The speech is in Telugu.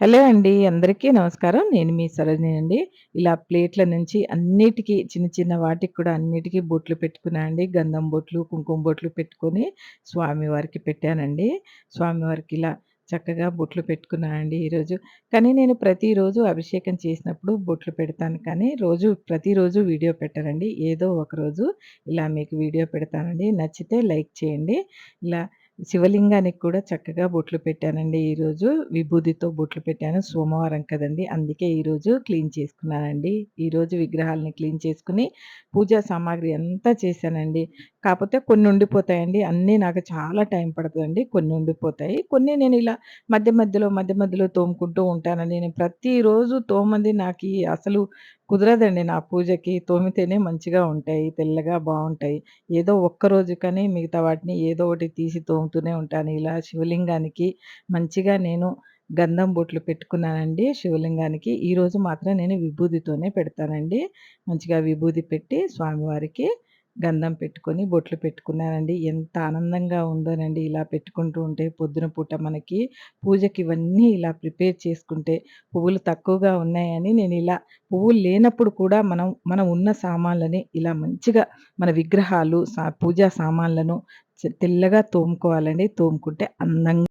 హలో అండి. అందరికీ నమస్కారం. నేను మీ సరోజిని అండి. ఇలా ప్లేట్ల నుంచి అన్నిటికీ చిన్న చిన్న వాటికి కూడా అన్నిటికీ బొట్లు పెట్టుకున్నా అండి. గంధం బొట్లు, కుంకుమ బొట్లు పెట్టుకొని స్వామివారికి పెట్టానండి. స్వామివారికి ఇలా చక్కగా బొట్లు పెట్టుకున్నానండి ఈరోజు. కానీ నేను ప్రతిరోజు అభిషేకం చేసినప్పుడు బొట్లు పెడతాను కానీ రోజు ప్రతిరోజు వీడియో పెట్టనండి. ఏదో ఒకరోజు ఇలా మీకు వీడియో పెడతానండి. నచ్చితే లైక్ చేయండి. ఇలా శివలింగానికి కూడా చక్కగా బొట్లు పెట్టానండి ఈరోజు. విభూదితో బొట్లు పెట్టాను. సోమవారం కదండి అందుకే ఈరోజు క్లీన్ చేసుకున్నానండి. ఈరోజు విగ్రహాలని క్లీన్ చేసుకుని పూజా సామాగ్రి అంతా చేశానండి. కాకపోతే కొన్ని ఉండిపోతాయండి. అన్నీ నాకు చాలా టైం పడుతుందండి కొన్ని ఉండిపోతాయి. కొన్ని నేను ఇలా మధ్య మధ్యలో, మధ్య మధ్యలో తోముకుంటూ ఉంటానండి. నేను ప్రతిరోజు తోమంది నాకు అసలు కుదరదండి నా పూజకి. తోమితేనే మంచిగా ఉంటాయి. తెల్లగా బావుంటాయి. ఏదో ఒక్కరోజు కానీ మిగతా వాటిని ఏదో ఒకటి తీసి తోముతూనే ఉంటాను. ఇలా శివలింగానికి మంచిగా నేను గంధం బొట్లు పెట్టుకున్నానండి శివలింగానికి. ఈరోజు మాత్రం నేను విభూదితోనే పెడతానండి. మంచిగా విభూది పెట్టి స్వామివారికి గంధం పెట్టుకొని బొట్లు పెట్టుకున్నానండి. ఎంత ఆనందంగా ఉందోనండి ఇలా పెట్టుకుంటూ ఉంటే పొద్దున పూట మనకి పూజకి ఇవన్నీ ఇలా ప్రిపేర్ చేసుకుంటే పువ్వులు తక్కువగా ఉన్నాయని నేను ఇలా పువ్వులు లేనప్పుడు కూడా మనం మనం ఉన్న సామాన్లని ఇలా మంచిగా మన విగ్రహాలు సా పూజా సామాన్లను తెల్లగా తోముకోవాలండి. తోముకుంటే అందంగా